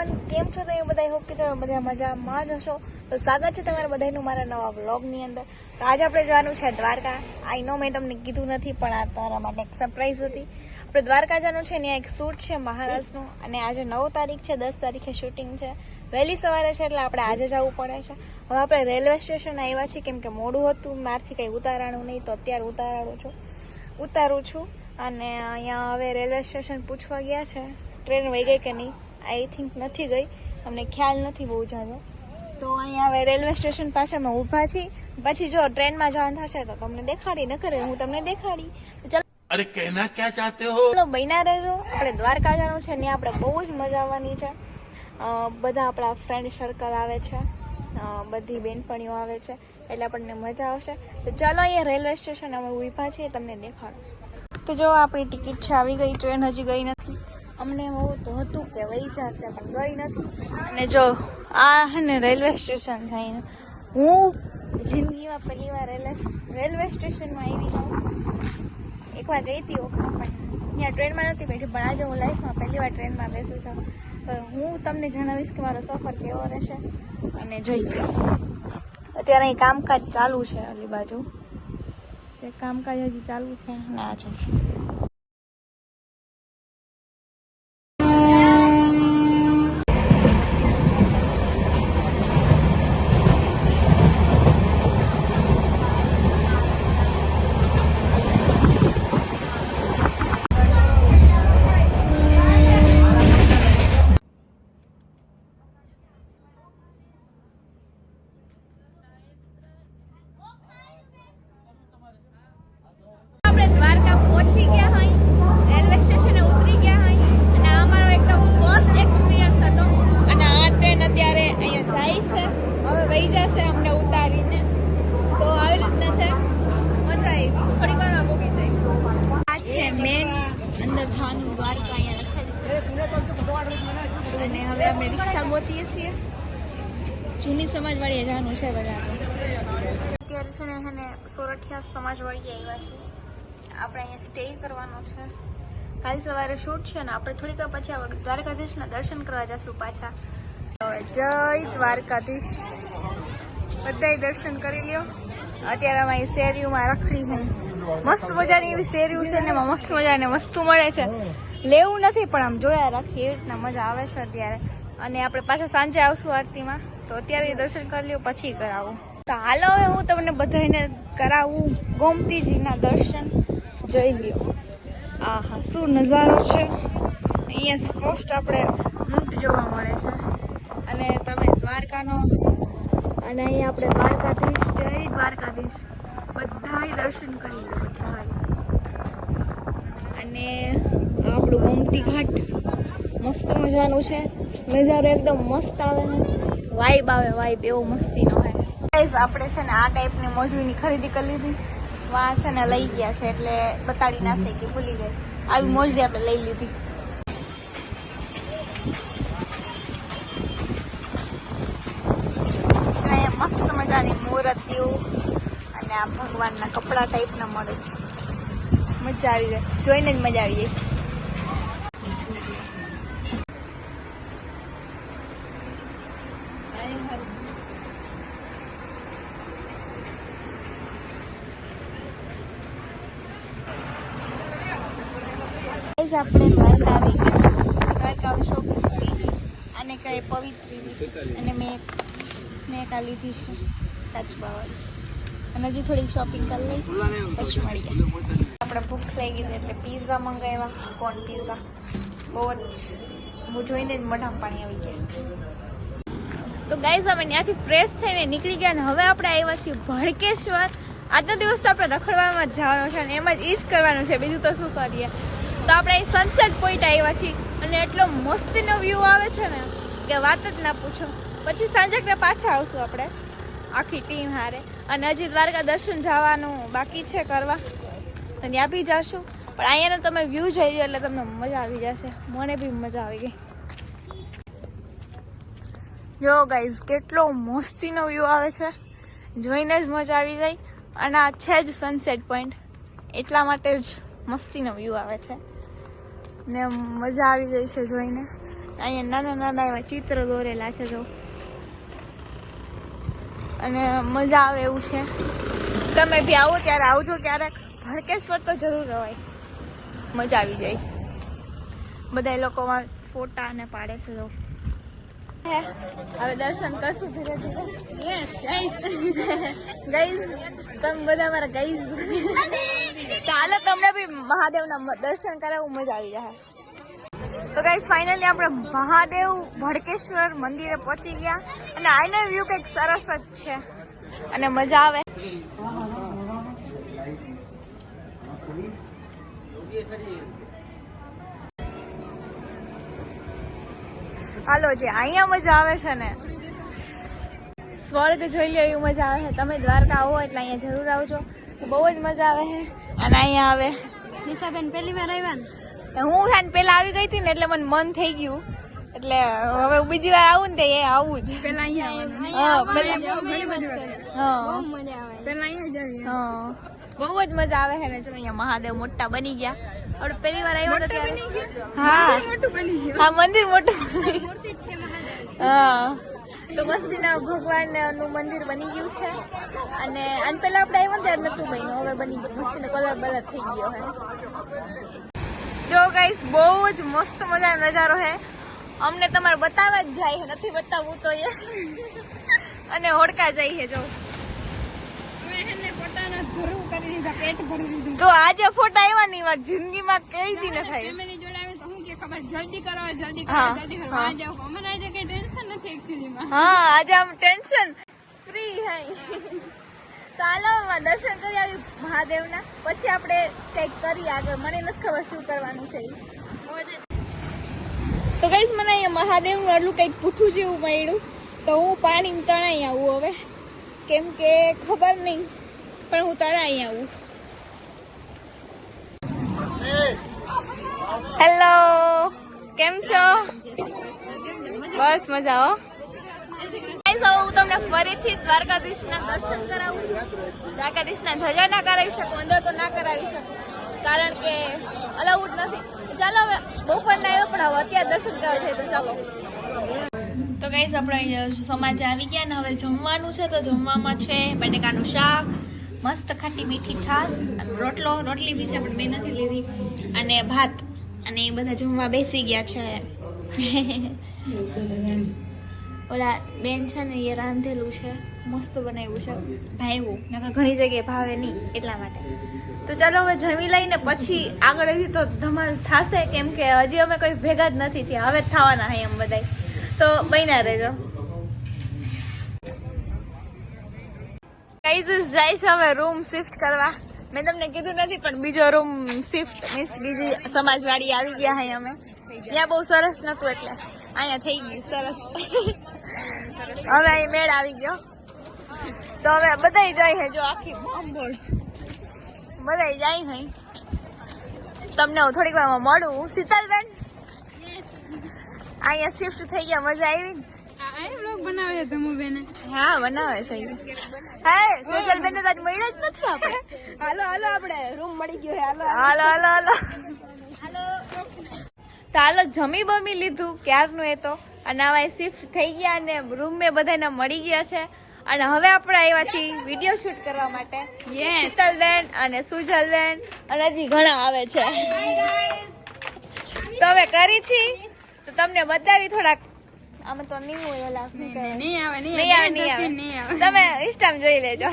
Everyone કેમ છો તમે બધા? હોપ કે તમે બધા મજામાં જ હશો. તો સ્વાગત છે તમારા બધાનું મારા નવા વ્લોગની અંદર. તો આજે આપણે જવાનું છે દ્વારકા. આઈ નો મેં તમને કીધું નથી, પણ આ તમારા માટે એક સરપ્રાઈઝ હતી. આપણે દ્વારકા જવાનું છે ત્યાં એક શૂટ છે મહારાજનું. અને આજે નવ તારીખ છે, દસ તારીખે શૂટિંગ છે. વહેલી સવારે છે એટલે આપણે આજે જવું પડે છે. હવે આપણે રેલવે સ્ટેશન આવ્યા છીએ, કેમ કે મોડું હતું. મારથી કંઈ ઉતારાણું નહીં, તો અત્યારે ઉતારાડું છું. ઉતારું છું. અને અહીંયા હવે રેલવે સ્ટેશન પૂછવા ગયા છે. ટ્રેન વહી ગઈ કે નહીં? આઈ થિંક નથી ગઈ. અમને ખ્યાલ નથી બહુ જાજો તો અહીંયા હવે રેલવે સ્ટેશન પાસે અમે ઊભા છીએ. પછી જો ટ્રેનમાં જવાનું થશે તો તમને દેખાડી ન કરે હું તમને દેખાડી. ચાલો અરે કહેના ક્યાં ચાહતે હો? ચલો બન્યા રહેજો. આપણે દ્વારકા જવાનું છે ને આપણે બહુ જ મજા આવવાની છે. બધા આપણા ફ્રેન્ડ સર્કલ આવે છે. બધી બેનપણીઓ આવે છે. એટલે આપણને મજા આવશે. તો ચાલો અહીંયા રેલવે સ્ટેશન અમે ઊભા છીએ તમને દેખાડો. તો જો આપણી ટિકિટ છે આવી ગઈ ટ્રેન હજી ગઈ નથી. અમને એવું તો હતું કે વહી જશે, પણ ગઈ નથી. અને જો આ હે ને રેલવે સ્ટેશન છે અહીંનું. હું જિંદગીમાં પહેલી વાર રેલવે રેલવે સ્ટેશનમાં આવી હોઉં. એકવાર ગઈ હતી ઓખા, પણ ત્યાં ટ્રેનમાં નથી બેઠી, પણ આજે હું લાઈફમાં પહેલી વાર ટ્રેનમાં બેસું છું. તો હું તમને જણાવીશ કે મારો સફર કેવો રહેશે. અને જોઈ લો. અત્યારે અહીં કામકાજ ચાલુ છે ઓલી બાજુ. કામકાજ હજી ચાલુ છે. ના છે આપણે દ્વારકા પહોંચી ગયા હોય રેલવે સ્ટેશને ઉતરી ગયા હોય અને આ અમારો એકદમ ફર્સ્ટ એક્સપિરિયન્સ હતો અને આ ટ્રેન અત્યારે અહીંયા જાય છે હવે વહી જશે અમને ઉતારીને તો આવી રીતના છે મજા આવી થોડી વારમાં પહોંચી જાય આ છે મેન અંદર જવાનું દ્વારકા અહીંયા લખેલ છે અને હવે અમે રિક્ષા ગોતીએ છીએ જૂની સમાજવાળી જવાનું છે બધા અત્યારે છે ને એને સોરઠિયા સમાજવાળી આવ્યા છે. આપણે અહીંયા સ્ટે કરવાનો છે. કાલ સવારે શૂટ છે ને આપણે થોડીક પછી દ્વારકાધીશના દર્શન કરવા જશું પાછા. જય દ્વારકાધીશ. બધાય દર્શન કરી લ્યો. અત્યારે અમે અહીં શેરીઓમાં રખડી હું. મસ્ત મજાની એવી શેરીઓ છે ને એમાં મસ્ત મજાની વસ્તુ મળે છે. લેવું નથી પણ આમ જોયા રાખીએ એવી રીતના મજા આવે છે અત્યારે. અને આપણે પાછા સાંજે આવશું આરતીમાં. તો અત્યારે દર્શન કરી લ્યો, પછી કરાવું. તો હાલો, હવે હું તમને બધાને કરાવું ગોમતીજીના દર્શન. જોઈ લ્યો. આહા, શું નજારો છે? અહીંયા ફર્સ્ટ આપણે ઊંટ જોવા મળે છે. અને તમે દ્વારકાનો, અને અહીંયા આપણે દ્વારકાધીશ, જય દ્વારકાધીશ. બધાય દર્શન કરી લો અને આપણું ગોમતી ઘાટ મસ્ત મજાનું છે. નજારો એકદમ મસ્ત આવે છે. વાઈબ આવે વાઈબ એવો મસ્તીનો હોય. ગાઈઝ આપણે છે ને આ ટાઈપની મોજડીની ખરીદી કરી લીધી. વા છે ને લઈ ગયા છે, એટલે બતાડી ના શકી, ભૂલી ગઈ. આવી મોજડી આપણે લઈ લીધી. મસ્ત મજાની મૂર્તિઓ અને આ ભગવાનના કપડા ટાઈપના મળે છે. મજા આવી જાય. જોઈને જ મજા આવી જાય ગાઈઝ આપણે દ્વારકા આવી ગયા. દ્વારકા શોપિંગ કરી અને કઈ પવિત્રી અને મેં મેં કા લીધી છે કાચબાવાળી અને હજી થોડીક શોપિંગ કરી લઈ, પછી મળીએ આપણે ભૂખ થઈ ગઈ એટલે પીઝા મંગાવ્યા કોણ પીઝા બહુ જ હું જોઈને જ મોઢામાં પાણી આવી ગયા. તો ગાઈઝ અમે ત્યાંથી ફ્રેશ થઈને નીકળી ગયા અને હવે આપણે આવ્યા છીએ ભડકેશ્વર. આજનો દિવસ તો આપણે રખડવામાં જ જવાનો છે અને એમ જ ઈ જ કરવાનું છે. બીજું તો શું કરીએ? તો આપણે સનસેટ પોઈન્ટ આવ્યા છીએ અને એટલો મસ્તીનો વ્યૂ આવે છે ને કે વાત જ ના પૂછો. પછી સાંજે પાછા આવશું આપણે. આખી ટીમ હારે. અને હજી દ્વારકા દર્શન જવાનું બાકી છે કરવા. તો ત્યાં બી જશું. પણ અહીંયાનો તમે વ્યૂ જોઈ લો એટલે તમને મજા આવી જશે. મને બી મજા આવી ગઈ. જો ગાઈઝ કેટલો મસ્તીનો વ્યૂ આવે છે. જોઈને જ મજા આવી જાય. અને આ છે જ સનસેટ પોઈન્ટ એટલા માટે જ મસ્તીનો વ્યૂ આવે છે. ને મજા આવી ગઈ છે જોઈને. અહીંયા નાના નાના એવા ચિત્ર દોરેલા છે જો. અને મજા આવે એવું છે. તમે બી આવો ત્યારે આવજો ક્યારેક. ભડકેશ્વર તો જરૂર રવાય. મજા આવી જાય. બધા લોકોમાં લોકો ફોટા ને પાડે છે જો. હવે દર્શન કરશું ધીરે ધીરે. ગાઈઝ તમે બધા મારા ગાઈઝ ચાલો તમને બી મહાદેવના દર્શન કરાવવું મજા આવી જાય. તો ગાઈસ ફાઇનલી આપણે મહાદેવ ભડકેશ્વર મંદિરે પહોંચી ગયા. અને આઈનો વ્યૂ કંઈક સરસ જ છે. અને મજા આવે. હાલો, જે અહીંયા મજા આવે છે ને. સ્વર્ગ જોઈ લે એવી મજા આવે છે. તમે દ્વારકા આવો એટલે અહીંયા જરૂર આવજો. બહુ જ મજા આવે છે. અને અહીંયા આવે. નિશાબેન પહેલી વાર આવ્યા ને? હું છે ને પેલા આવી ગઈ હતી ને એટલે મને મન થઈ ગયું. એટલે હવે બીજી વાર આવું ને તે એ આવું જ. પેલા અહીંયા હા બહુ જ બહુ જ મજા આવે છે ને ચલો અહીંયા મહાદેવ મોટા બની ગયા. આપણે પહેલી વાર આવ્યો ત્યારે. હા. મોટું બની ગયું. હા મંદિર મોટું હા. તો મસ્તીના ભગવાનનું મંદિર બની ગયું છે. અને આને પહેલાં આપણે આવ્યા ત્યારે નતું બન્યું. હવે બની ગયું. મસ્તીનો કલર બલર થઈ ગયો હે જો ગાઈસ બહુ જ મસ્ત મજાનો નજારો છે. અમને તમારે બતાવવા જ જાય છે. નથી બતાવવું તો એ. અને હોડકા જાય છે જો. તો આજે ફોટા આવ્યા ની વાત જિંદગીમાં કઈ દી ન થાય. જલ્દી કરો જલ્દી કરો જલ્દી કરો હા. એકચ્યુઅલીમાં હા આજે આમ ટેન્શન ફ્રી હૈ. ચાલો દર્શન કરી આવી મહાદેવના. પછી આપણે કંઈક કરીએ આગળ. મને નથી ખબર શું કરવાનું છે. તો કઈશ મને અહીંયા મહાદેવનું આટલું કંઈક પૂઠું જેવું મળ્યું. તો હું પાણી તણાઈ આવું હવે. કેમ કે ખબર નહીં પણ હું તણાઈ આવું. હેલો કેમ છો? બસ મજા હો. ગાઈસ હું તમને ફરીથી દ્વારકાધીશના દર્શન કરાવું છું. દ્વારકાધીશના ધજા ના કરાવી શકું અંદર તો ના કરાવી શકું. કારણ કે અલાઉડ નથી. ચાલો હવે બપોરના આવ્યો પણ હવે અત્યારે દર્શન કરવા છે તો ચાલો. તો ગાઈસ આપણે સમાજ આવી ગયા ને હવે જમવાનું છે તો જમવામાં છે બટેકાનું શાક મસ્ત ખાટી મીઠી છાશ અને રોટલો રોટલી બી છે પણ મેં નથી લીધી. અને ભાત. અને એ બધા જમવા બેસી ગયા છે. ઓલા બેન છે ને એ રાંધેલું છે. મસ્ત બનાવ્યું છે. ભાવ્યું નકર ઘણી જગ્યાએ ભાવે નહીં એટલા માટે. તો ચાલો હવે જમી લઈને પછી આગળથી તો ધમાલ થશે, કેમ કે હજી અમે કોઈ ભેગા જ નથી થયા. હવે થવાના હે એમ બધાય. તો બન્યા રહેજો. ગાઈઝ જાય છે હવે રૂમ શિફ્ટ કરવા. મેં તમને કીધું નથી, પણ બીજો રૂમ શિફ્ટ મીન્સ બીજી સમાજવાડી આવી ગયા અહીં અમે. ત્યાં બહુ સરસ નહોતું એટલે. અહીંયા થઈ ગયું સરસ. હવે અહીં મેળ આવી ગયો. તો હવે બધાય જાય છે જો આખી અંબોળ બધાય જાય છે તમને હું થોડીક વારમાં મળું. શીતલબેન? અહીંયા શિફ્ટ થઈ ગયા મજા આવી? ને બનાવે છે ધમુબેને હા બનાવે છે. હે સોશિયલ બેન તો આજ મળ્યા જ નથી આપણે. હાલો હાલો આપણે. રૂમ મળી ગયો હાલો હાલો હાલો. હાલો. તો હાલો જમી બમી લીધું ક્યારનું એ તો? અને હવે શિફ્ટ થઈ ગયા અને રૂમ મેં બધાને મળી ગયા છે. અને હવે આપણે આવ્યા છીએ વીડિયો શૂટ કરવા માટે. શીતલબેન અને સુજલબેન. અને હજી ઘણા આવે છે. તો હવે કરી છી. તો તમને બતાવી થોડાક. આમાં તો નહીં હોય ઓલા નહીં આવે નહીં નહીં આવે નહીં આવે આવે. નહીં આવે. તમે ઇન્સ્ટામાં જોઈ લેજો.